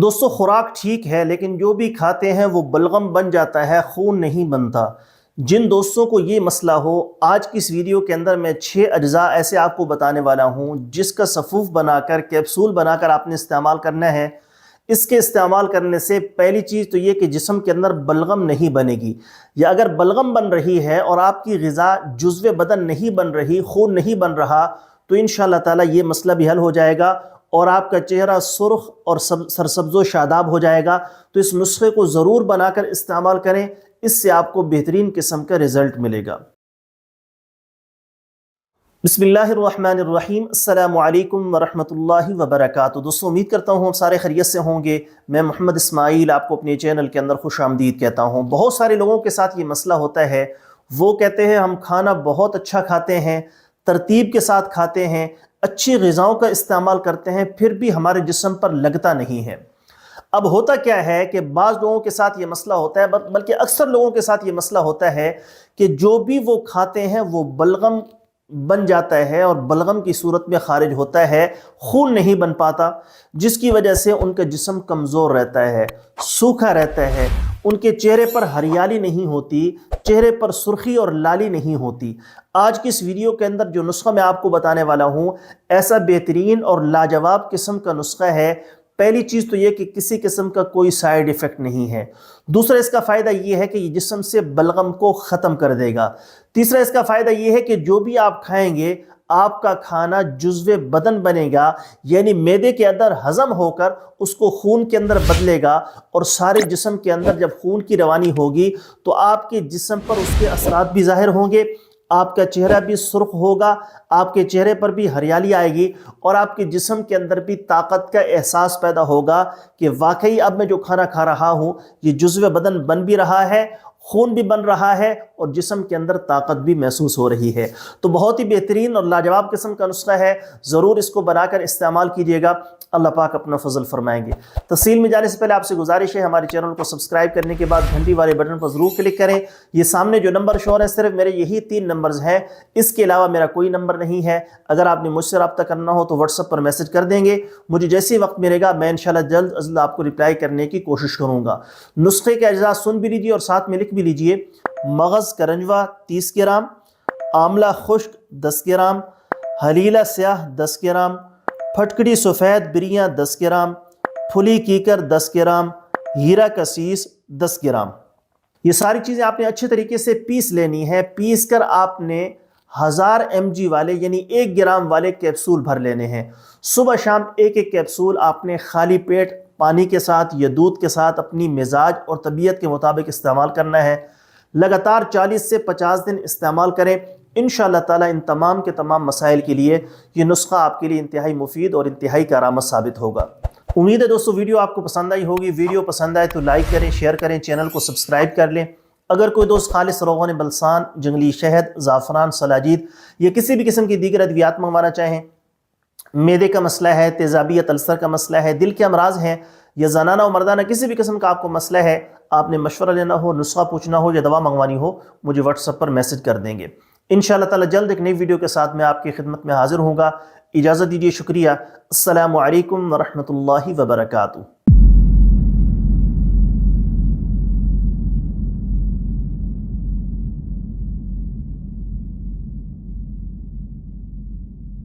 دوستو، خوراک ٹھیک ہے، لیکن جو بھی کھاتے ہیں وہ بلغم بن جاتا ہے، خون نہیں بنتا۔ جن دوستوں کو یہ مسئلہ ہو، آج کی اس ویڈیو کے اندر میں چھ اجزاء ایسے آپ کو بتانے والا ہوں، جس کا صفوف بنا کر کیپسول بنا کر آپ نے استعمال کرنا ہے۔ اس کے استعمال کرنے سے پہلی چیز تو یہ کہ جسم کے اندر بلغم نہیں بنے گی۔ یا اگر بلغم بن رہی ہے اور آپ کی غذا جزو بدن نہیں بن رہی، خون نہیں بن رہا، تو انشاءاللہ تعالی یہ مسئلہ بھی حل ہو جائے گا۔ اور آپ کا چہرہ سرخ اور سرسبز و شاداب ہو جائے گا، تو اس نسخے کو ضرور بنا کر استعمال کریں، اس سے آپ کو بہترین قسم کا رزلٹ ملے گا۔ بسم اللہ الرحمن الرحیم۔ السلام علیکم ورحمۃ اللہ وبرکاتہ۔ دوستوں امید کرتا ہوں سارے خیریت سے ہوں گے۔ میں محمد اسماعیل آپ کو اپنے چینل کے اندر خوش آمدید کہتا ہوں۔ بہت سارے لوگوں کے ساتھ یہ مسئلہ ہوتا ہے۔ وہ کہتے ہیں، ہم کھانا بہت اچھا کھاتے ہیں، ترتیب کے ساتھ کھاتے ہیں۔ اچھی غذاؤں کا استعمال کرتے ہیں، پھر بھی ہمارے جسم پر لگتا نہیں ہے۔ اب ہوتا کیا ہے کہ بعض لوگوں کے ساتھ یہ مسئلہ ہوتا ہے، بلکہ اکثر لوگوں کے ساتھ یہ مسئلہ ہوتا ہے کہ جو بھی وہ کھاتے ہیں وہ بلغم بن جاتا ہے اور بلغم کی صورت میں خارج ہوتا ہے، خون نہیں بن پاتا، جس کی وجہ سے ان کا جسم کمزور رہتا ہے، سوکھا رہتا ہے۔ ان کے چہرے پر ہریالی نہیں ہوتی، چہرے پر سرخی اور لالی نہیں ہوتی۔ آج کی اس ویڈیو کے اندر جو نسخہ میں آپ کو بتانے والا ہوں، ایسا بہترین اور لاجواب قسم کا نسخہ ہے پہلی چیز تو یہ کہ کسی قسم کا کوئی سائیڈ ایفیکٹ نہیں ہے۔ دوسرا اس کا فائدہ یہ ہے کہ یہ جسم سے بلغم کو ختم کر دے گا۔ تیسرا اس کا فائدہ یہ ہے کہ جو بھی آپ کھائیں گے، آپ کا کھانا جزو بدن بنے گا یعنی میدے کے اندر ہضم ہو کر اس کو خون کے اندر بدلے گا اور سارے جسم کے اندر جب خون کی روانی ہوگی تو آپ کے جسم پر اس کے اثرات بھی ظاہر ہوں گے۔ آپ کا چہرہ بھی سرخ ہوگا، آپ کے چہرے پر بھی ہریالی آئے گی اور آپ کے جسم کے اندر بھی طاقت کا احساس پیدا ہوگا کہ واقعی اب میں جو کھانا کھا رہا ہوں، یہ جزو بدن بن بھی رہا ہے، خون بھی بن رہا ہے اور جسم کے اندر طاقت بھی محسوس ہو رہی ہے۔ تو بہت ہی بہترین اور لاجواب قسم کا نسخہ ہے۔ ضرور اس کو بنا کر استعمال کیجیے گا۔ اللہ پاک اپنا فضل فرمائیں گے۔ تفصیل میں جانے سے پہلے آپ سے گزارش ہے ہمارے چینل کو سبسکرائب کرنے کے بعد گھنٹی والے بٹن پر ضرور کلک کریں۔ یہ سامنے جو نمبر شور ہے، صرف میرے یہی تین نمبرز ہیں۔ اس کے علاوہ میرا کوئی نمبر نہیں ہے۔ اگر آپ نے مجھ سے رابطہ کرنا ہو تو واٹس اپ پر میسج کر دیں گے۔ مجھے جیسے وقت ملے گا، میں انشاءاللہ جلد از آپ کو ریپلائی کرنے کی کوشش کروں گا۔ نسخے کے اجزاء سن بھی لیجیے اور ساتھ میں لکھ بھی لیجیے مغز کرنجوا تیس گرام آملہ خشک دس گرام حلیلہ سیاہ دس گرام پھٹکڑی سفید بریاں دس گرام پھلی کیکر دس گرام ہیرا کسیس دس گرام یہ ساری چیزیں آپ نے اچھے طریقے سے پیس لینی ہے پیس کر آپ نے ہزار ایم جی والے یعنی ایک گرام والے کیپسول بھر لینے ہیں۔ صبح شام ایک ایک کیپسول آپ نے خالی پیٹ پانی کے ساتھ یا دودھ کے ساتھ اپنی مزاج اور طبیعت کے مطابق استعمال کرنا ہے۔ لگاتار چالیس سے پچاس دن استعمال کریں۔ انشاءاللہ تعالی ان تمام کے تمام مسائل کے لیے یہ نسخہ آپ کے لیے انتہائی مفید اور انتہائی کارآمد ثابت ہوگا۔ امید ہے دوستو ویڈیو آپ کو پسند آئی ہوگی۔ ویڈیو پسند آئے تو لائک کریں، شیئر کریں، چینل کو سبسکرائب کر لیں۔ اگر کوئی دوست خالص روغن بلسان، جنگلی شہد، زعفران، سلاجید یا کسی بھی قسم کی دیگر ادویات منگوانا چاہیں، میدے کا مسئلہ ہے، تیزابیت، السر کا مسئلہ ہے، دل کے امراض ہیں یا زنانہ و مردانہ کسی بھی قسم کا آپ کو مسئلہ ہے آپ نے مشورہ لینا ہو، نسخہ پوچھنا ہو یا دوا منگوانی ہو، مجھے واٹس اپ پر میسج کر دیں گے۔ انشاءاللہ تعالی جلد ایک نئی ویڈیو کے ساتھ میں آپ کی خدمت میں حاضر ہوں گا۔ اجازت دیجیے شکریہ۔ السلام علیکم ورحمۃ اللہ وبرکاتہ۔